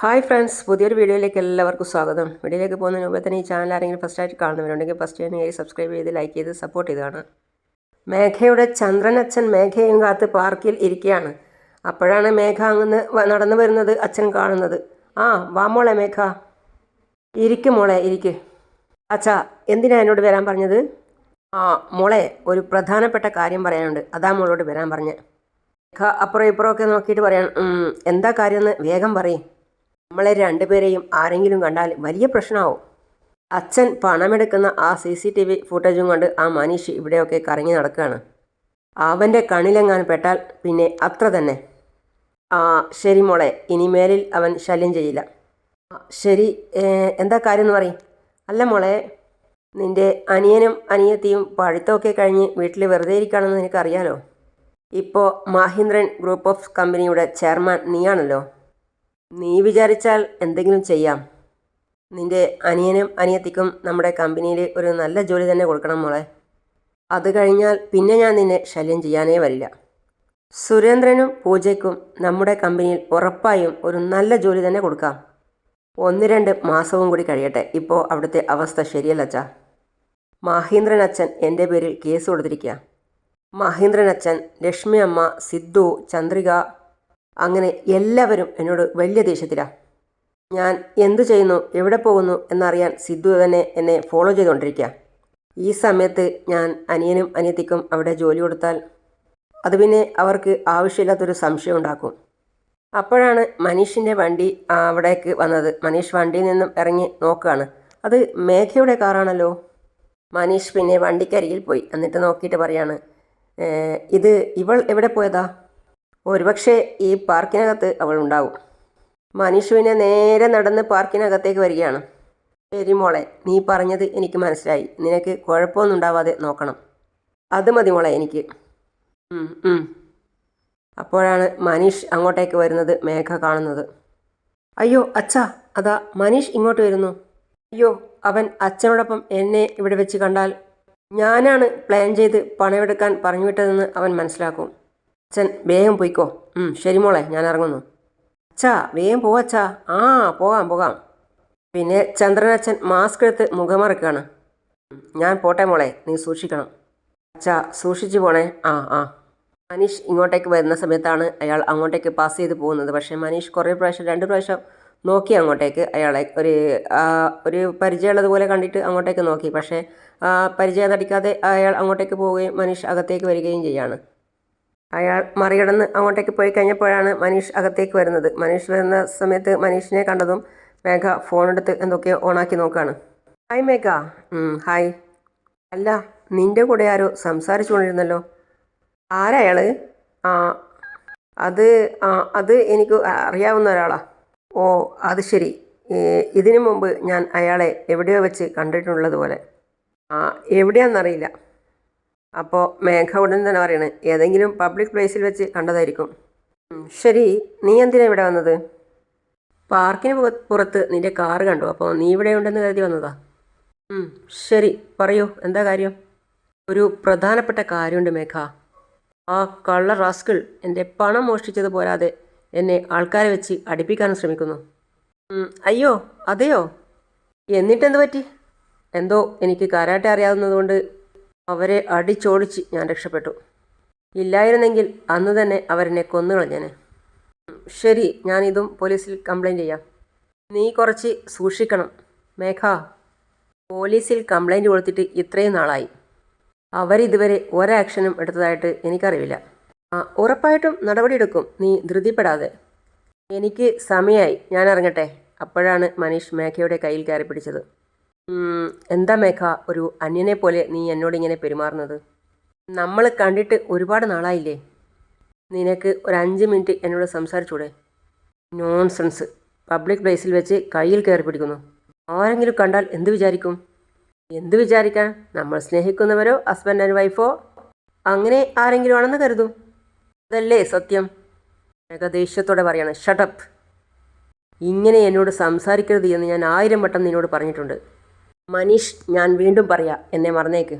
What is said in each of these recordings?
Hi friends പുതിയൊരു വീഡിയോയിലേക്ക് എല്ലാവർക്കും സ്വാഗതം. വീഡിയോയിലേക്ക് പോകുന്നതിന് മുമ്പ് തന്നെ ഈ ചാനൽ ആരെങ്കിലും ഫസ്റ്റ് ആയിട്ട് കാണുന്നവരുണ്ടെങ്കിൽ ഫസ്റ്റ് തന്നെ സബ്സ്ക്രൈബ് ചെയ്ത് ലൈക്ക് ചെയ്ത് സപ്പോർട്ട് ചെയ്താണ് മേഘയുടെ ചന്ദ്രനച്ഛൻ മേഘയും കാത്ത് പാർക്കിൽ ഇരിക്കുകയാണ്. അപ്പോഴാണ് മേഘ അങ്ങ് നടന്നു വരുന്നത് അച്ഛൻ കാണുന്നത്. ആ വാ മോളെ മേഘ. ഇരിക്കും മോളെ ഇരിക്ക്. അച്ഛാ എന്തിനാ എന്നോട് വരാൻ പറഞ്ഞത്? ആ മോളെ ഒരു പ്രധാനപ്പെട്ട കാര്യം പറയാനുണ്ട്. അതാ മോളോട് വരാൻ പറഞ്ഞത് മേഘ അപ്പുറം ഇപ്പുറമൊക്കെ നോക്കിയിട്ട് പറയാൻ എന്താ കാര്യമെന്ന് വേഗം പറയും. നമ്മളെ രണ്ടുപേരെയും ആരെങ്കിലും കണ്ടാൽ വലിയ പ്രശ്നമാവും. അച്ഛൻ പണമെടുക്കുന്ന ആ സി സി ടി വി ഫുട്ടേജും കൊണ്ട് ആ മനീഷ് ഇവിടെയൊക്കെ കറങ്ങി നടക്കുകയാണ്. അവന്റെ കണിലെങ്ങാൻ പെട്ടാൽ പിന്നെ അത്ര തന്നെ. ആ ശരി മോളെ ഇനി മേലിൽ അവൻ ശല്യം ചെയ്യില്ല. ശരി എന്താ കാര്യം എന്ന് പറയും. അല്ല മോളെ നിന്റെ അനിയനും അനിയത്തിയും പഠിത്തമൊക്കെ കഴിഞ്ഞ് വീട്ടിൽ വെറുതെ ഇരിക്കുകയാണെന്ന് നിനക്കറിയാലോ? ഇപ്പോൾ മഹീന്ദ്രൻ ഗ്രൂപ്പ് ഓഫ് കമ്പനിയുടെ ചെയർമാൻ നീയാണല്ലോ. നീ വിചാരിച്ചാൽ എന്തെങ്കിലും ചെയ്യാം. നിന്റെ അനിയനും അനിയത്തിക്കും നമ്മുടെ കമ്പനിയിൽ ഒരു നല്ല ജോലി തന്നെ കൊടുക്കണം മോളെ. അത് കഴിഞ്ഞാൽ പിന്നെ ഞാൻ നിന്നെ ശല്യം ചെയ്യാനേ വരില്ല. സുരേന്ദ്രനും പൂജയ്ക്കും നമ്മുടെ കമ്പനിയിൽ ഉറപ്പായും ഒരു നല്ല ജോലി തന്നെ കൊടുക്കാം. ഒന്ന് രണ്ട് മാസവും കൂടി കഴിയട്ടെ. ഇപ്പോൾ അവിടുത്തെ അവസ്ഥ ശരിയല്ല അച്ഛാ. മഹീന്ദ്രൻ അച്ഛൻ എന്റെ പേരിൽ കേസ് കൊടുത്തിരിക്കുക മഹീന്ദ്രൻ അച്ഛൻ ലക്ഷ്മി അമ്മ സിദ്ധു ചന്ദ്രിക അങ്ങനെ എല്ലാവരും എന്നോട് വലിയ ദേഷ്യത്തിലാണ് ഞാൻ എന്തു ചെയ്യുന്നു എവിടെ പോകുന്നു എന്നറിയാൻ സിദ്ധു തന്നെ എന്നെ ഫോളോ ചെയ്തുകൊണ്ടിരിക്കുക ഈ സമയത്ത് ഞാൻ അനിയനും അനിയത്തിക്കും അവിടെ ജോലി കൊടുത്താൽ അത് പിന്നെ അവർക്ക് ആവശ്യമില്ലാത്തൊരു സംശയം ഉണ്ടാക്കും. അപ്പോഴാണ് മനീഷിന്റെ വണ്ടി അവിടേക്ക് വന്നത്. മനീഷ് വണ്ടിയിൽ നിന്നും ഇറങ്ങി നോക്കുകയാണ് അത് മേഘയുടെ കാറാണല്ലോ മനീഷ് പിന്നെ വണ്ടിക്കരികിൽ പോയി. എന്നിട്ട് നോക്കിയിട്ട് പറയാണ് ഇത് ഇവൾ എവിടെ പോയതാ? ഒരുപക്ഷെ ഈ പാർക്കിനകത്ത് അവൾ ഉണ്ടാവും. മനീഷ് നേരെ നടന്ന് പാർക്കിനകത്തേക്ക് വരികയാണ്. ശരി നീ പറഞ്ഞത് എനിക്ക് മനസ്സിലായി. നിനക്ക് കുഴപ്പമൊന്നും ഉണ്ടാവാതെ നോക്കണം. അത് മതി മോളെ എനിക്ക്. അപ്പോഴാണ് മനീഷ് അങ്ങോട്ടേക്ക് വരുന്നത് മേഘ കാണുന്നത്. അയ്യോ അച്ഛാ അതാ മനീഷ് ഇങ്ങോട്ട് വരുന്നു. അയ്യോ അവൻ അച്ഛനോടൊപ്പം എന്നെ ഇവിടെ വെച്ച് കണ്ടാൽ ഞാനാണ് പ്ലാൻ ചെയ്ത് പണമെടുക്കാൻ പറഞ്ഞു വിട്ടതെന്ന് അവൻ മനസ്സിലാക്കും. അച്ഛൻ വേഗം പോയിക്കോ. ശരി മോളെ ഞാൻ ഇറങ്ങുന്നു. അച്ഛാ വേഗം പോവച്ചാ ആ പോകാം പോകാം. പിന്നെ ചന്ദ്രനച്ഛൻ മാസ്ക് എടുത്ത് മുഖമറക്കാണ് ഞാൻ പോട്ടെ മോളെ നീ സൂക്ഷിക്കണം. അച്ഛാ സൂക്ഷിച്ചു പോണേ. ആ ആ. മനീഷ് ഇങ്ങോട്ടേക്ക് വരുന്ന സമയത്താണ് അയാൾ അങ്ങോട്ടേക്ക് പാസ് ചെയ്ത് പോകുന്നത്. പക്ഷേ മനീഷ് കുറേ പ്രാവശ്യം രണ്ട് പ്രാവശ്യം നോക്കി അങ്ങോട്ടേക്ക് അയാളെ. ഒരു ഒരു പരിചയമുള്ളതുപോലെ കണ്ടിട്ട് അങ്ങോട്ടേക്ക് നോക്കി. പക്ഷേ പരിചയം നടിക്കാതെ അയാൾ അങ്ങോട്ടേക്ക് പോവുകയും മനീഷ് അകത്തേക്ക് വരികയും ചെയ്യാണ്. അയാൾ മറികടന്ന് അങ്ങോട്ടേക്ക് പോയി കഴിഞ്ഞപ്പോഴാണ് മനീഷ് അകത്തേക്ക് വരുന്നത്. മനീഷ് വരുന്ന സമയത്ത് മനീഷിനെ കണ്ടതും മേഘ ഫോണെടുത്ത് എന്തൊക്കെയോ ഓണാക്കി നോക്കുകയാണ് ഹായ് മേഘ. ഹായ്. അല്ല നിന്റെ കൂടെ ആരോ സംസാരിച്ചു കൊണ്ടിരുന്നല്ലോ. ആരയാൾ ആ അത് ആ അത് എനിക്ക് അറിയാവുന്ന ഒരാളാ. ഓ അത് ശരി. ഇതിനു മുമ്പ് ഞാൻ അയാളെ എവിടെയോ വെച്ച് കണ്ടിട്ടുള്ളതുപോലെ. ആ എവിടെയാണെന്നറിയില്ല. അപ്പോൾ മേഘ ഉടൻ തന്നെ പറയണേ ഏതെങ്കിലും പബ്ലിക് പ്ലേസിൽ വെച്ച് കണ്ടതായിരിക്കും. ശരി നീ എന്തിനാണ് ഇവിടെ വന്നത്? പാർക്കിന് പുറത്ത് നിന്റെ കാറ് കണ്ടു അപ്പോൾ നീ ഇവിടെ ഉണ്ടെന്ന് കരുതി വന്നതാ. ശരി പറയൂ എന്താ കാര്യം? ഒരു പ്രധാനപ്പെട്ട കാര്യമുണ്ട് മേഘ. ആ കള്ള റാസ്കിൾ എന്റെ പണം മോഷ്ടിച്ചത് പോരാതെ എന്നെ ആൾക്കാരെ വെച്ച് അടുപ്പിക്കാൻ ശ്രമിക്കുന്നു. അയ്യോ അതെയോ? എന്നിട്ടെന്ത് പറ്റി? എന്തോ എനിക്ക് കരാട്ടെ അറിയാവുന്നതുകൊണ്ട് അവരെ അടിച്ചോടിച്ച് ഞാൻ രക്ഷപ്പെട്ടു. ഇല്ലായിരുന്നെങ്കിൽ അന്ന് തന്നെ അവരെന്നെ കൊന്നുകളഞ്ഞേനെ. ശരി ഞാൻ ഇതും പോലീസിൽ കംപ്ലൈന്റ് ചെയ്യാം. നീ കുറച്ച് സൂക്ഷിക്കണം. മേഘ പോലീസിൽ കംപ്ലൈന്റ് കൊടുത്തിട്ട് ഇത്രയും നാളായി. അവരിതുവരെ ഒരാക്ഷനും എടുത്തതായിട്ട് എനിക്കറിയില്ല ഉറപ്പായിട്ടും നടപടിയെടുക്കും. നീ ധൃതിപ്പെടാതെ. എനിക്ക് സമയമായി ഞാൻ ഇറങ്ങട്ടെ. അപ്പോഴാണ് മനീഷ് മേഘയുടെ കയ്യിൽ കയറി പിടിച്ചത്. എന്താ മേഘ ഒരു അന്യനെ പോലെ നീ എന്നോട് ഇങ്ങനെ പെരുമാറുന്നത്? നമ്മൾ കണ്ടിട്ട് ഒരുപാട് നാളായില്ലേ? നിനക്ക് ഒരു അഞ്ച് മിനിറ്റ് എന്നോട് സംസാരിച്ചൂടെ? നോൺസെൻസ്. പബ്ലിക് പ്ലേസിൽ വെച്ച് കയ്യിൽ കയറി പിടിക്കുന്നു. ആരെങ്കിലും കണ്ടാൽ എന്ത് വിചാരിക്കും? എന്ത് വിചാരിക്കാൻ? നമ്മൾ സ്നേഹിക്കുന്നവരോ ഹസ്ബൻഡ് ആൻഡ് വൈഫോ അങ്ങനെ ആരെങ്കിലും ആണെന്ന് കരുതും. അതല്ലേ സത്യം? മേഘ ഏകദേശത്തോടെ പറയാണ് ഷട്ടപ്പ് ഇങ്ങനെ എന്നോട് സംസാരിക്കരുത് എന്ന് ഞാൻ ആയിരം വട്ടം നിന്നോട് പറഞ്ഞിട്ടുണ്ട്. മനീഷ് ഞാൻ വീണ്ടും പറയാം. എന്നെ മറന്നേക്ക്.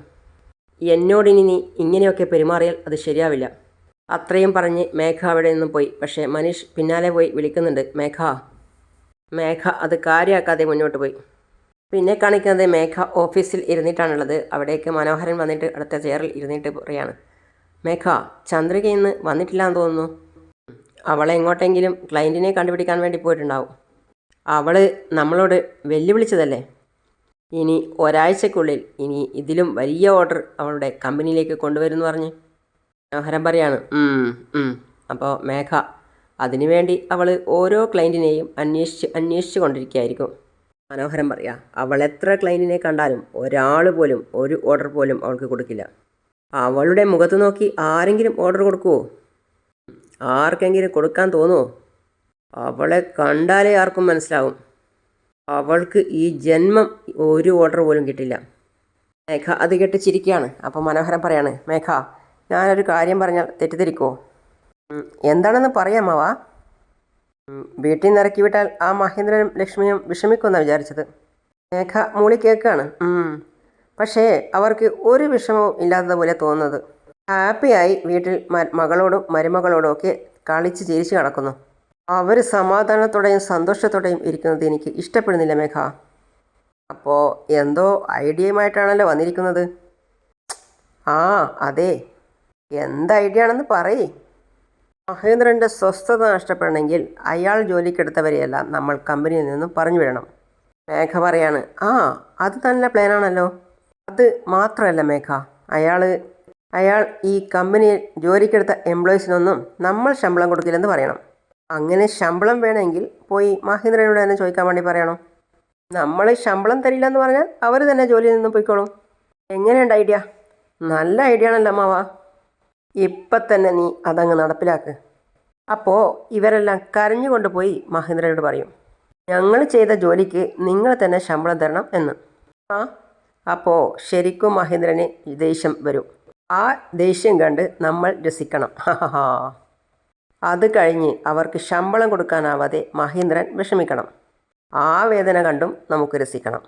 എന്നോടിനി നീ ഇങ്ങനെയൊക്കെ പെരുമാറിയാൽ അത് ശരിയാവില്ല. അത്രയും പറഞ്ഞ് മേഘ അവിടെ നിന്നും പോയി. പക്ഷേ മനീഷ് പിന്നാലെ പോയി വിളിക്കുന്നുണ്ട്. മേഘ. മേഘ അത് കാര്യമാക്കാതെ മുന്നോട്ട് പോയി. പിന്നെ കാണിക്കുന്നത് മേഘ ഓഫീസിൽ ഇരുന്നിട്ടാണുള്ളത്. അവിടേക്ക് മനോഹരൻ വന്നിട്ട് അടുത്ത ചെയറിൽ ഇരുന്നിട്ട് പറയാണ്. മേഘ ചന്ദ്രിക ഇന്ന് വന്നിട്ടില്ല എന്ന് തോന്നുന്നു. അവളെ എങ്ങോട്ടെങ്കിലും ക്ലയന്റിനെ കണ്ടുപിടിക്കാൻ വേണ്ടി പോയിട്ടുണ്ടാവും. അവൾ നമ്മളോട് വെല്ലുവിളിച്ചതല്ലേ? ഇനി ഒരാഴ്ചക്കുള്ളിൽ ഇനി ഇതിലും വലിയ ഓർഡർ അവളുടെ കമ്പനിയിലേക്ക് കൊണ്ടുവരുമെന്ന് പറഞ്ഞ്. മനോഹരം പറയാണ്. അപ്പോൾ മേഘ അതിനുവേണ്ടി അവൾ ഓരോ ക്ലയന്റിനെയും അന്വേഷിച്ച് അന്വേഷിച്ചു കൊണ്ടിരിക്കുകയായിരിക്കും. മനോഹരം പറയാ അവൾ എത്ര ക്ലയന്റിനെ കണ്ടാലും ഒരാൾ പോലും ഒരു ഓർഡർ പോലും അവൾക്ക് കൊടുക്കില്ല. അവളുടെ മുഖത്ത് നോക്കി ആരെങ്കിലും ഓർഡർ കൊടുക്കുമോ ആർക്കെങ്കിലും കൊടുക്കാൻ തോന്നുമോ അവളെ കണ്ടാലേ ആർക്കും മനസ്സിലാവും. അവൾക്ക് ഈ ജന്മം ഒരു ഓർഡർ പോലും കിട്ടില്ല. മേഘ അത് കേട്ട് ചിരിക്കുകയാണ് അപ്പോൾ മനോഹരൻ പറയാണ് മേഘ ഞാനൊരു കാര്യം പറഞ്ഞാൽ തെറ്റിദ്ധരിക്കോ എന്താണെന്ന് പറയാമാവാ. വീട്ടിൽ നിന്ന് ഇറക്കി വിട്ടാൽ ആ മഹേന്ദ്രനും ലക്ഷ്മിയും വിഷമിക്കുമെന്നാണ് വിചാരിച്ചത്. മേഘ മൂളി കേൾക്കുകയാണ്. പക്ഷേ അവർക്ക് ഒരു വിഷമവും ഇല്ലാത്തതുപോലെ തോന്നുന്നത്. ഹാപ്പിയായി വീട്ടിൽ മകളോടും മരുമകളോടും ഒക്കെ കളിച്ച് ചിരിച്ച് നടക്കുന്നു. അവർ സമാധാനത്തോടെയും സന്തോഷത്തോടെയും ഇരിക്കുന്നത് എനിക്ക് ഇഷ്ടപ്പെടുന്നില്ല മേഘ. അപ്പോൾ എന്തോ ഐഡിയയുമായിട്ടാണല്ലോ വന്നിരിക്കുന്നത്. ആ അതെ. എന്ത് ഐഡിയ ആണെന്ന് പറയേ. മഹേന്ദ്രന്റെ സ്വസ്ഥത നഷ്ടപ്പെടണമെങ്കിൽ അയാൾ ജോലിക്കെടുത്തവരെയെല്ലാം നമ്മൾ കമ്പനിയിൽ നിന്നും പറഞ്ഞു വിടണം. മേഘ പറയാണ് ആ അത് നല്ല പ്ലാനാണല്ലോ. അത് മാത്രമല്ല മേഘ. അയാൾ അയാൾ ഈ കമ്പനിയിൽ ജോലിക്കെടുത്ത എംപ്ലോയീസിനൊന്നും നമ്മൾ ശമ്പളം കൊടുക്കില്ലെന്ന് പറയണം. അങ്ങനെ ശമ്പളം വേണമെങ്കിൽ പോയി മഹേന്ദ്രനോട് തന്നെ ചോദിക്കാൻ വേണ്ടി പറയണോ? നമ്മൾ ശമ്പളം തരില്ല എന്ന് പറഞ്ഞാൽ അവർ തന്നെ ജോലിയിൽ നിന്ന് പോയിക്കോളും. എങ്ങനെയുണ്ട് ഐഡിയ നല്ല ഐഡിയ ആണല്ലോ അമ്മാവ. ഇപ്പം തന്നെ നീ അതങ്ങ് നടപ്പിലാക്ക്. അപ്പോൾ ഇവരെല്ലാം കരഞ്ഞുകൊണ്ട് പോയി മഹേന്ദ്രനോട് പറയും. ഞങ്ങൾ ചെയ്ത ജോലിക്ക് നിങ്ങൾ തന്നെ ശമ്പളം തരണം എന്ന്. ആ അപ്പോൾ ശരിക്കും മഹേന്ദ്രന് ദേഷ്യം വരും. ആ ദേഷ്യം കണ്ട് നമ്മൾ രസിക്കണം. ഹാ. അത് കഴിഞ്ഞ് അവർക്ക് ശമ്പളം കൊടുക്കാനാവാതെ മഹേന്ദ്രൻ വിഷമിക്കണം. ആ വേദന കണ്ടും നമുക്ക് രസിക്കണം.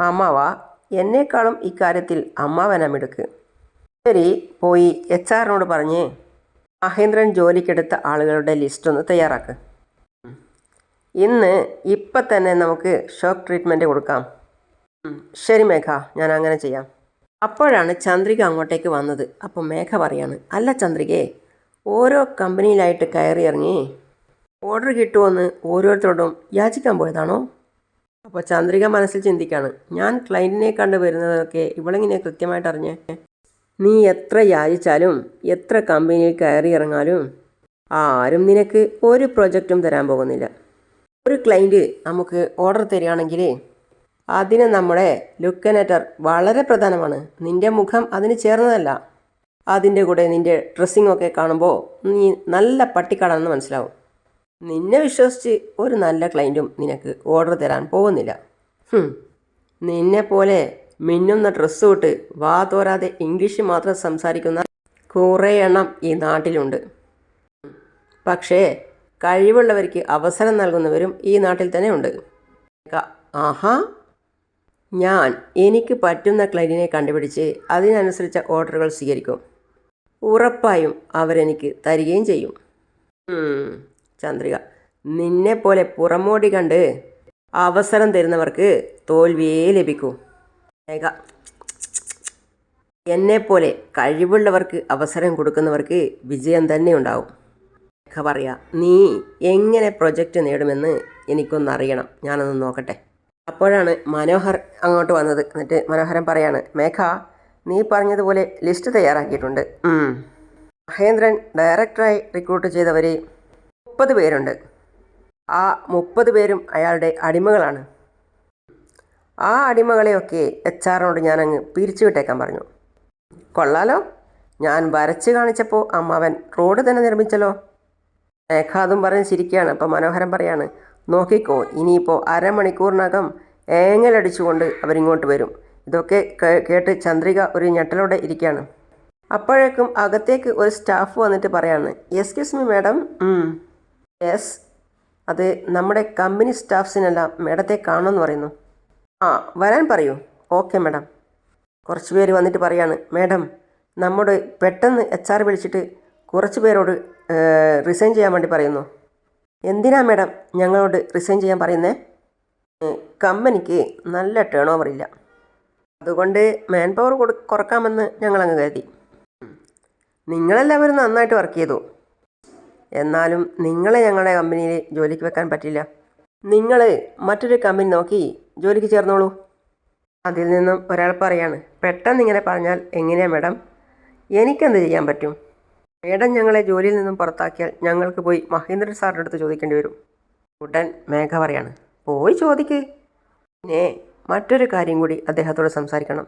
അമ്മാവ എന്നേക്കാളും ഇക്കാര്യത്തിൽ അമ്മാവനമെടുക്ക്. ശരി പോയി എച്ച് ആറിനോട് പറഞ്ഞ്. മഹേന്ദ്രൻ ജോലിക്കെടുത്ത ആളുകളുടെ ലിസ്റ്റ് ഒന്ന് തയ്യാറാക്ക്. ഇന്ന് ഇപ്പം തന്നെ നമുക്ക് ഷോക്ക് ട്രീറ്റ്മെന്റ് കൊടുക്കാം. ശരി മേഘ ഞാൻ അങ്ങനെ ചെയ്യാം. അപ്പോഴാണ് ചന്ദ്രിക അങ്ങോട്ടേക്ക് വന്നത്. അപ്പോൾ മേഘ പറയാണ് അല്ല ചന്ദ്രികയെ ഓരോ കമ്പനിയിലായിട്ട് കയറി ഇറങ്ങി ഓർഡർ കിട്ടുമെന്ന് ഓരോരുത്തരോടും യാചിക്കാൻ പോയതാണോ? അപ്പോൾ ചന്ദ്രിക മനസ്സിൽ ചിന്തിക്കാണ്. ഞാൻ ക്ലയന്റിനെ കണ്ട് വരുന്നതൊക്കെ ഇവളെങ്ങനെ കൃത്യമായിട്ട് അറിഞ്ഞേ? നീ എത്ര യാചിച്ചാലും എത്ര കമ്പനിയിൽ കയറി ഇറങ്ങാലും ആരും നിനക്ക് ഒരു പ്രൊജക്റ്റും തരാൻ പോകുന്നില്ല. ഒരു ക്ലയന്റ് നമുക്ക് ഓർഡർ തരികയാണെങ്കിൽ അതിന് നമ്മുടെ ലുക്കനേറ്റർ വളരെ പ്രധാനമാണ്. നിന്റെ മുഖം അതിന് ചേർന്നതല്ല. അതിന്റെ കൂടെ നിന്റെ ഡ്രസ്സിങ്ങൊക്കെ കാണുമ്പോൾ നീ നല്ല പട്ടിക്കാടാണെന്ന് മനസ്സിലാവും. നിന്നെ വിശ്വസിച്ച് ഒരു നല്ല ക്ലയന്റും നിനക്ക് ഓർഡർ തരാൻ പോകുന്നില്ല. നിന്നെ പോലെ മിന്നുന്ന ഡ്രസ്സ് തൊട്ട് വാ തോരാതെ ഇംഗ്ലീഷ് മാത്രം സംസാരിക്കുന്ന കുറേ എണ്ണം ഈ നാട്ടിലുണ്ട്. പക്ഷേ കഴിവുള്ളവർക്ക് അവസരം നൽകുന്നവരും ഈ നാട്ടിൽ തന്നെ ഉണ്ട്. ആഹാ. ഞാൻ എനിക്ക് പറ്റുന്ന ക്ലൈന്റിനെ കണ്ടുപിടിച്ച് അതിനനുസരിച്ച ഓർഡറുകൾ സ്വീകരിക്കും. ഉറപ്പായും അവരെനിക്ക് തരികയും ചെയ്യും. ചന്ദ്രിക നിന്നെപ്പോലെ പുറമോടി കണ്ട് അവസരം തരുന്നവർക്ക് തോൽവിയേ ലഭിക്കൂ. മേഘ എന്നെപ്പോലെ കഴിവുള്ളവർക്ക് അവസരം കൊടുക്കുന്നവർക്ക് വിജയം തന്നെ ഉണ്ടാവും. മേഘ പറയാ നീ എങ്ങനെ പ്രൊജക്റ്റ് നേടുമെന്ന് എനിക്കൊന്നറിയണം ഞാനൊന്ന് നോക്കട്ടെ. അപ്പോഴാണ് മനോഹർ അങ്ങോട്ട് വന്നത്. എന്നിട്ട് മനോഹരൻ പറയാണ് മേഘ നീ പറഞ്ഞതുപോലെ ലിസ്റ്റ് തയ്യാറാക്കിയിട്ടുണ്ട്. മഹേന്ദ്രൻ ഡയറക്ടറായി റിക്രൂട്ട് ചെയ്തവരെ മുപ്പത് പേരുണ്ട്. ആ മുപ്പത് പേരും അയാളുടെ അടിമകളാണ്. ആ അടിമകളെയൊക്കെ എച്ച് ആറിനോട് ഞാനങ്ങ് പിരിച്ചു വിട്ടേക്കാൻ പറഞ്ഞു. കൊള്ളാലോ? ഞാൻ വരച്ച് കാണിച്ചപ്പോൾ അമ്മാവൻ റോഡ് തന്നെ നിർമ്മിച്ചല്ലോ. മേഘാതും പറഞ്ഞ് ചിരിക്കുകയാണ് അപ്പോൾ മനോഹരൻ പറയാണ് നോക്കിക്കോ ഇനിയിപ്പോൾ അരമണിക്കൂറിനകം ഏങ്ങലടിച്ചുകൊണ്ട് അവരിങ്ങോട്ട് വരും. ഇതൊക്കെ കേട്ട് ചന്ദ്രിക ഒരു ഞെട്ടലോടെ ഇരിക്കുകയാണ്. അപ്പോഴേക്കും അകത്തേക്ക് ഒരു സ്റ്റാഫ് വന്നിട്ട് പറയാണ് എക്സ്ക്യൂസ് മീ മാഡം യെസ് അത് നമ്മുടെ കമ്പനി സ്റ്റാഫ്സിനെല്ലാം മാഡത്തെ കാണുമെന്ന് പറയുന്നു. ആ വരാൻ പറയൂ. ഓക്കെ മാഡം കുറച്ച് പേര് വന്നിട്ട് പറയാണ് മാഡം നമ്മുടെ പെട്ടെന്ന് എച്ച് ആർ വിളിച്ചിട്ട് കുറച്ച് പേരോട് റിസൈൻ ചെയ്യാൻ വേണ്ടി പറയുന്നു. എന്തിനാ മാഡം ഞങ്ങളോട് റിസൈൻ ചെയ്യാൻ പറയുന്നത് കമ്പനിക്ക് നല്ല ടേൺ ഓവർ ഇല്ല. അതുകൊണ്ട് മാൻ പവർ കൊടു കുറക്കാമെന്ന് ഞങ്ങളങ്ങ് കരുതി. നിങ്ങളെല്ലാവരും നന്നായിട്ട് വർക്ക് ചെയ്തു. എന്നാലും നിങ്ങളെ ഞങ്ങളുടെ കമ്പനിയിൽ ജോലിക്ക് വെക്കാൻ പറ്റില്ല. നിങ്ങൾ മറ്റൊരു കമ്പനി നോക്കി ജോലിക്ക് ചേർന്നോളൂ. അതിൽ നിന്നും ഒരാൾ പറയാണ് പെട്ടെന്ന് ഇങ്ങനെ പറഞ്ഞാൽ എങ്ങനെയാണ് മാഡം എനിക്കെന്ത് ചെയ്യാൻ പറ്റും? മേഡം ഞങ്ങളെ ജോലിയിൽ നിന്നും പുറത്താക്കിയാൽ ഞങ്ങൾക്ക് പോയി മഹേന്ദ്രൻ സാറിന്റെ അടുത്ത് ചോദിക്കേണ്ടി വരും. ഉടൻ മേഘ പറയാണ് പോയി ചോദിക്ക്. പിന്നെ മറ്റൊരു കാര്യം കൂടി അദ്ദേഹത്തോട് സംസാരിക്കണം.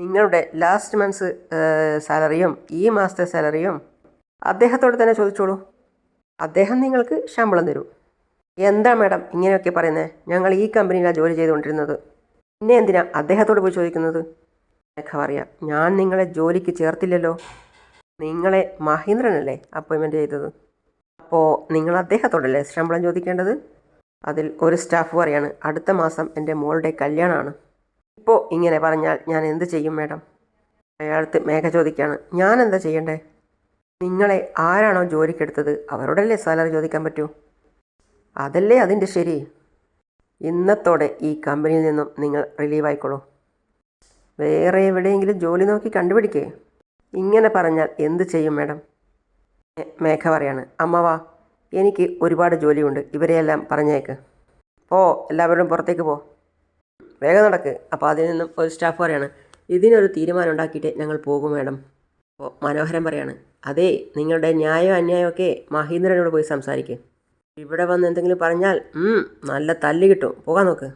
നിങ്ങളുടെ ലാസ്റ്റ് മന്ത്സ് സാലറിയും ഈ മാസത്തെ സാലറിയും അദ്ദേഹത്തോട് തന്നെ ചോദിച്ചോളൂ. അദ്ദേഹം നിങ്ങൾക്ക് ശമ്പളം തരും. എന്താ മാഡം ഇങ്ങനെയൊക്കെ പറയുന്നത് ഞങ്ങൾ ഈ കമ്പനിയിലാണ് ജോലി ചെയ്തുകൊണ്ടിരുന്നത്. പിന്നെ എന്തിനാ അദ്ദേഹത്തോട് പോയി ചോദിക്കുന്നത്? മേഘ പറയാം. ഞാൻ നിങ്ങളെ ജോലിക്ക് ചേർത്തില്ലല്ലോ. നിങ്ങളെ മഹീന്ദ്രനല്ലേ അപ്പോയിൻമെന്റ് ചെയ്തത്? അപ്പോൾ നിങ്ങൾ അദ്ദേഹത്തോടല്ലേ ശമ്പളം ചോദിക്കേണ്ടത്? അതിൽ ഒരു സ്റ്റാഫ് പറയാണ് അടുത്ത മാസം എന്റെ മോളുടെ കല്യാണമാണ് ഇപ്പോൾ ഇങ്ങനെ പറഞ്ഞാൽ ഞാൻ എന്ത് ചെയ്യും മാഡം? അയാളത്ത് മേഘ ചോദിക്കുകയാണ് ഞാൻ എന്താ ചെയ്യണ്ടേ? നിങ്ങളെ ആരാണോ ജോലിക്കെടുത്തത് അവരോടല്ലേ സാലറി ചോദിക്കാൻ പറ്റൂ? അതല്ലേ അതിന്റെ ശരി. ഇന്നത്തോടെ ഈ കമ്പനിയിൽ നിന്നും നിങ്ങൾ റിലീവ് ആയിക്കോളൂ. വേറെ എവിടെയെങ്കിലും ജോലി നോക്കി കണ്ടുപിടിക്കേ. ഇങ്ങനെ പറഞ്ഞാൽ എന്ത് ചെയ്യും മാഡം? മേഘ പറയാണ് അമ്മവാ എനിക്ക് ഒരുപാട് ജോലിയുണ്ട്. ഇവരെയെല്ലാം പറഞ്ഞേക്ക്. പോ എല്ലാവരും പുറത്തേക്ക് പോ. വേഗം നടക്ക്. അപ്പോൾ അതിൽ നിന്നും ഒരു സ്റ്റാഫ് പറയാണ് ഇതിനൊരു തീരുമാനം ഉണ്ടാക്കിയിട്ട് ഞങ്ങൾ പോകും മാഡം. അപ്പോൾ മനോഹരൻ പറയാണ് അതെ നിങ്ങളുടെ ന്യായം അന്യായമൊക്കെ മഹീന്ദ്രനോട് പോയി സംസാരിക്ക്. ഇവിടെ വന്ന് എന്തെങ്കിലും പറഞ്ഞാൽ നല്ല തല്ല് കിട്ടും. പോകാൻ നോക്ക്.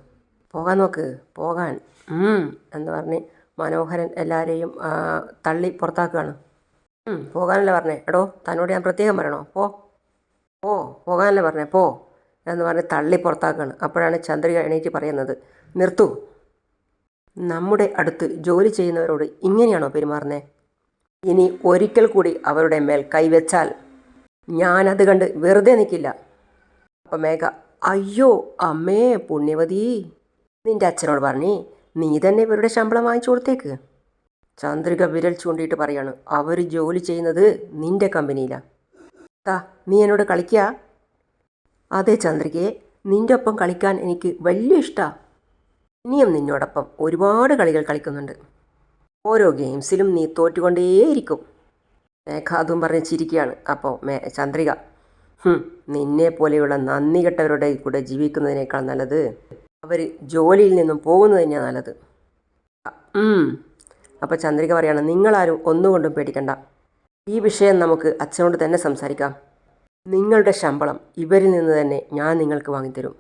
പോകാൻ നോക്ക്. പോകാൻ എന്ന് പറഞ്ഞ് മനോഹരൻ എല്ലാവരെയും തള്ളി പുറത്താക്കുകയാണ്. പോകാനല്ലേ പറഞ്ഞേ. എടോ തന്നോട് ഞാൻ പ്രത്യേകം പറയണോ? പോ. പോ പോകാനല്ലേ പറഞ്ഞേ പോ എന്ന് പറഞ്ഞ് തള്ളി പുറത്താക്കുകയാണ് അപ്പോഴാണ് ചന്ദ്രിക എണീറ്റ് പറയുന്നത് നിർത്തു. നമ്മുടെ അടുത്ത് ജോലി ചെയ്യുന്നവരോട് ഇങ്ങനെയാണോ പെരുമാറുന്നത് ഇനി ഒരിക്കൽ കൂടി അവരുടെ മേൽ കൈവച്ചാൽ ഞാനത് കണ്ട് വെറുതെ നിൽക്കില്ല അപ്പം മേഘ അയ്യോ അമ്മേ പുണ്യവതി നിന്റെ അച്ഛനോട് പറഞ്ഞേ നീ തന്നെ ഇവരുടെ ശമ്പളം വാങ്ങിച്ചു കൊടുത്തേക്ക്. ചന്ദ്രിക വിരൽ ചൂണ്ടിയിട്ട് പറയാണ് അവർ ജോലി ചെയ്യുന്നത് നിന്റെ കമ്പനിയിലാണ് താ നീ എന്നോട് കളിക്കുക അതെ ചന്ദ്രികയെ നിന്റെ ഒപ്പം കളിക്കാൻ എനിക്ക് വലിയ ഇഷ്ടമാണ് ഇനിയും നിന്നോടൊപ്പം ഒരുപാട് കളികൾ കളിക്കുന്നുണ്ട്. ഓരോ ഗെയിംസിലും നീ തോറ്റുകൊണ്ടേയിരിക്കും. മേഘ അതും പറഞ്ഞ് ചിരിക്കുകയാണ്. അപ്പോൾ മേ ചന്ദ്രിക "ഹും, നിന്നെ പോലെയുള്ള നന്ദി കെട്ടവരുടെ കൂടെ ജീവിക്കുന്നതിനേക്കാൾ നല്ലത് അവർ ജോലിയിൽ നിന്നും പോകുന്നത് തന്നെയാണ് നല്ലത്. അപ്പോൾ ചന്ദ്രിക പറയാണ് നിങ്ങളാരും ഒന്നുകൊണ്ടും പേടിക്കണ്ട. ഈ വിഷയം നമുക്ക് അച്ഛനോട് തന്നെ സംസാരിക്കാം. നിങ്ങളുടെ ശമ്പളം ഇവരിൽ നിന്ന് തന്നെ ഞാൻ നിങ്ങൾക്ക് വാങ്ങിത്തരും.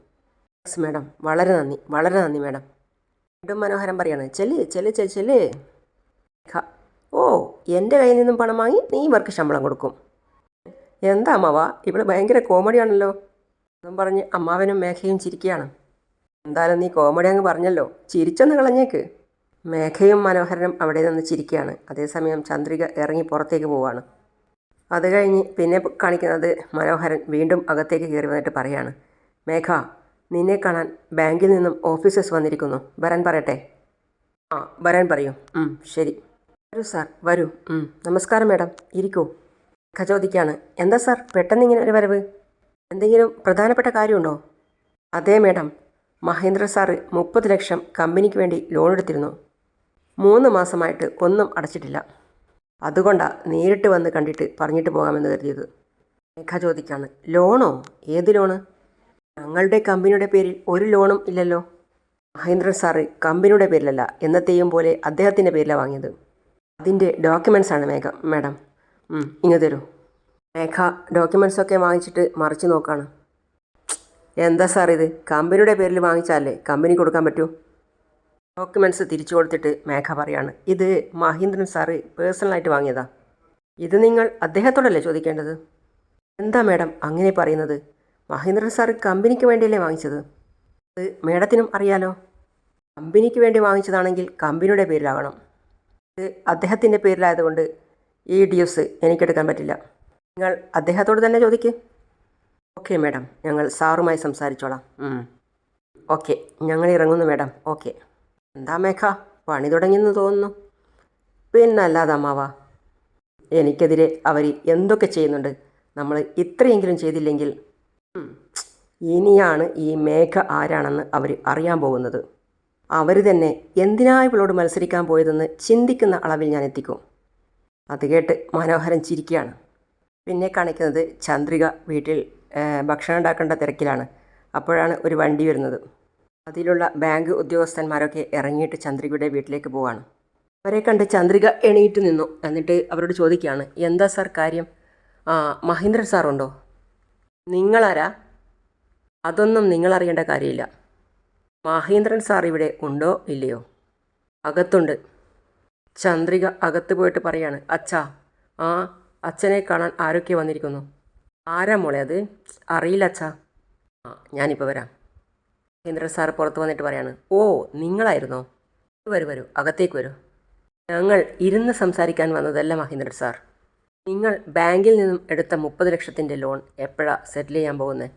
യെസ് മാഡം വളരെ നന്ദി. വളരെ നന്ദി മാഡം വീണ്ടും മനോഹരം പറയാണ്. ചെൽ ചെൽ ചെൽ ചെൽ ഓ എന്റെ കയ്യിൽ നിന്നും പണം വാങ്ങി നീ ഇവർക്ക് ശമ്പളം കൊടുക്കും. എന്താ അമ്മാവ? ഇവിടെ ഭയങ്കര കോമഡിയാണല്ലോ എന്നും പറഞ്ഞ് അമ്മാവനും മേഘയും ചിരിക്കുകയാണ്. എന്തായാലും നീ കോമഡി അങ്ങ് പറഞ്ഞല്ലോ. ചിരിച്ചൊന്ന് കളഞ്ഞേക്ക്. മേഘയും മനോഹരനും അവിടെ നിന്ന് ചിരിക്കുകയാണ്. അതേസമയം ചന്ദ്രിക ഇറങ്ങി പുറത്തേക്ക് പോവുകയാണ് അത് കഴിഞ്ഞ് പിന്നെ കാണിക്കുന്നത് മനോഹരൻ വീണ്ടും അകത്തേക്ക് കയറി വന്നിട്ട് പറയാണ്. മേഘ നിന്നെ കാണാൻ ബാങ്കിൽ നിന്നും ഓഫീസേഴ്സ് വന്നിരിക്കുന്നു. വരാൻ പറയട്ടെ. ആ വരാൻ പറയൂ. ശരി. വരൂ സാർ വരൂ. നമസ്കാരം മാഡം. ഇരിക്കൂ. മേഘ ചോദിക്കുകയാണ്. എന്താ സാർ പെട്ടെന്ന് ഇങ്ങനെ ഒരു വരവ്? എന്തെങ്കിലും പ്രധാനപ്പെട്ട കാര്യമുണ്ടോ? അതേ മേഡം. മഹേന്ദ്ര സാറ് മുപ്പത് ലക്ഷം കമ്പനിക്ക് വേണ്ടി ലോൺ എടുത്തിരുന്നു മൂന്ന് മാസമായിട്ട് ഒന്നും അടച്ചിട്ടില്ല. അതുകൊണ്ടാണ് നേരിട്ട് വന്ന് കണ്ടിട്ട് പറഞ്ഞിട്ട് പോകാമെന്ന് കരുതിയത്. മേഘ ചോദിക്കാണ്. ലോണോ? ഏത് ലോണ്? ഞങ്ങളുടെ കമ്പനിയുടെ പേരിൽ ഒരു ലോണും ഇല്ലല്ലോ. മഹേന്ദ്രൻ സാറ് കമ്പനിയുടെ പേരിലല്ല എന്നത്തെയും പോലെ അദ്ദേഹത്തിന്റെ പേരിലാണ് വാങ്ങിയത്. അതിന്റെ ഡോക്യുമെന്റ്സ് ആണ് മേഘ മാഡം. ഇങ്ങ് തരൂ. മേഘ ഡോക്യുമെന്റ്സ് ഒക്കെ വാങ്ങിച്ചിട്ട് മറിച്ച് നോക്കാണ്. എന്താ സാർ ഇത്? കമ്പനിയുടെ പേരിൽ വാങ്ങിച്ചാലേ കമ്പനി കൊടുക്കാൻ പറ്റൂ? ഡോക്യുമെന്റ്സ് തിരിച്ചു കൊടുത്തിട്ട് മേഘ പറയാണ് ഇത് മഹീന്ദ്രൻ സാറ് പേഴ്സണലായിട്ട് വാങ്ങിയതാ. ഇത് നിങ്ങൾ അദ്ദേഹത്തോടല്ലേ ചോദിക്കേണ്ടത്? എന്താ മാഡം അങ്ങനെ പറയുന്നത്? മഹീന്ദ്രൻ സാറ് കമ്പനിക്ക് വേണ്ടിയല്ലേ വാങ്ങിച്ചത്? അത് മേഡത്തിനും അറിയാലോ. കമ്പനിക്ക് വേണ്ടി വാങ്ങിച്ചതാണെങ്കിൽ കമ്പനിയുടെ പേരിലാകണം. ഇത് അദ്ദേഹത്തിന്റെ പേരിലായതുകൊണ്ട് ഈ ഡ്യൂസ് എനിക്കെടുക്കാൻ പറ്റില്ല. നിങ്ങൾ അദ്ദേഹത്തോട് തന്നെ ചോദിക്ക്. ഓക്കെ മാഡം ഞങ്ങൾ സാറുമായി സംസാരിച്ചോളാം. ഓക്കെ ഞങ്ങൾ ഇറങ്ങുന്നു മാഡം. ഓക്കെ. എന്താ മേഘ? പണി തുടങ്ങിയെന്ന് തോന്നുന്നു. പിന്നല്ലാതെ അമ്മാവ എനിക്കെതിരെ അവർ എന്തൊക്കെ ചെയ്യുന്നുണ്ട്? നമ്മൾ ഇത്രയെങ്കിലും ചെയ്തില്ലെങ്കിൽ ഇനിയാണ് ഈ മേഘ ആരാണെന്ന് അവർ അറിയാൻ പോകുന്നത്. അവർ തന്നെ എന്തിനാ ഇവളോട് മത്സരിക്കാൻ പോയതെന്ന് ചിന്തിക്കുന്ന അളവിൽ ഞാൻ എത്തിക്കും. അത് കേട്ട് മനോഹരൻ ചിരിക്കുകയാണ്. പിന്നെ കാണിക്കുന്നത് ചന്ദ്രിക വീട്ടിൽ ഭക്ഷണം ഉണ്ടാക്കേണ്ട തിരക്കിലാണ്. അപ്പോഴാണ് ഒരു വണ്ടി വരുന്നത്. അതിലുള്ള ബാങ്ക് ഉദ്യോഗസ്ഥന്മാരൊക്കെ ഇറങ്ങിയിട്ട് ചന്ദ്രികയുടെ വീട്ടിലേക്ക് പോവാണ്. അവരെ കണ്ട് ചന്ദ്രിക എണീറ്റ് നിന്നു. എന്നിട്ട് അവരോട് ചോദിക്കുകയാണ് എന്താ സാർ കാര്യം? ആ മഹേന്ദ്രൻ സാറുണ്ടോ നിങ്ങളാരാ? അതൊന്നും നിങ്ങളറിയേണ്ട കാര്യമില്ല. മഹേന്ദ്രൻ സാർ ഇവിടെ ഉണ്ടോ ഇല്ലയോ? അകത്തുണ്ട്. ചന്ദ്രിക അകത്ത് പോയിട്ട് പറയാണ് അച്ഛാ ആ അച്ഛനെ കാണാൻ ആരൊക്കെ വന്നിരിക്കുന്നു? ആരാ മോളെ അത്? അറിയില്ല അച്ഛാ. ആ ഞാനിപ്പോൾ വരാം. മഹേന്ദ്രൻ സാർ പുറത്ത് വന്നിട്ട് പറയാണ് ഓ നിങ്ങളായിരുന്നോ? വരൂ വരൂ അകത്തേക്ക് വരൂ. ഞങ്ങൾ ഇരുന്ന് സംസാരിക്കാൻ വന്നതല്ല മഹേന്ദ്രൻ സാർ. നിങ്ങൾ ബാങ്കിൽ നിന്നും എടുത്ത മുപ്പത് ലക്ഷത്തിന്റെ ലോൺ എപ്പോഴാണ് സെറ്റിൽ ചെയ്യാൻ പോകുന്നത്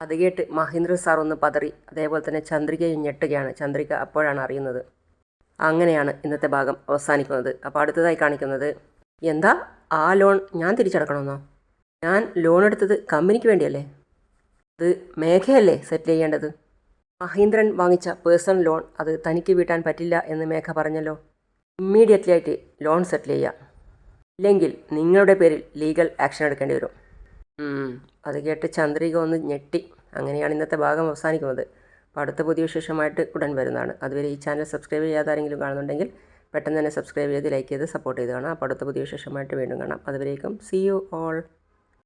അത് കേട്ട് മഹേന്ദ്രൻ സാർ ഒന്ന് പതറി അതേപോലെ തന്നെ ചന്ദ്രികയും ഞെട്ടുകയാണ്. ചന്ദ്രിക അപ്പോഴാണ് അറിയുന്നത്. അങ്ങനെയാണ് ഇന്നത്തെ ഭാഗം അവസാനിക്കുന്നത്. അപ്പോൾ അടുത്തതായി കാണിക്കുന്നത് എന്താ? ആ ലോൺ ഞാൻ തിരിച്ചടക്കണമെന്നോ? ഞാൻ ലോൺ എടുത്തത് കമ്പനിക്ക് വേണ്ടിയല്ലേ? അത് മേഘയല്ലേ സെറ്റിൽ ചെയ്യേണ്ടത്? മഹീന്ദ്രൻ വാങ്ങിച്ച പേഴ്സണൽ ലോൺ അത് തനിക്ക് വീട്ടാൻ പറ്റില്ല എന്ന് മേഘ പറഞ്ഞല്ലോ. ഇമ്മീഡിയറ്റ്ലി ആയിട്ട് ലോൺ സെറ്റിൽ ചെയ്യാം. ഇല്ലെങ്കിൽ നിങ്ങളുടെ പേരിൽ ലീഗൽ ആക്ഷൻ എടുക്കേണ്ടി വരും. അത് കേട്ട് ചന്ദ്രിക ഒന്ന് ഞെട്ടി. അങ്ങനെയാണ് ഇന്നത്തെ ഭാഗം അവസാനിക്കുന്നത്. അപ്പോൾ അടുത്ത പുതിയ വിശേഷമായിട്ട് ഉടൻ വരുന്നതാണ്. അതുവരെ ഈ ചാനൽ സബ്സ്ക്രൈബ് ചെയ്യാതെ ആരെങ്കിലും കാണുന്നുണ്ടെങ്കിൽ പെട്ടെന്ന് തന്നെ സബ്സ്ക്രൈബ് ചെയ്ത് ലൈക്ക് ചെയ്ത് സപ്പോർട്ട് ചെയ്ത് കാണാം. അപ്പോൾ അടുത്ത പുതിയ വിശേഷമായിട്ട് വീണ്ടും കാണാം. അതുവരേക്കും സി യു ഓൾ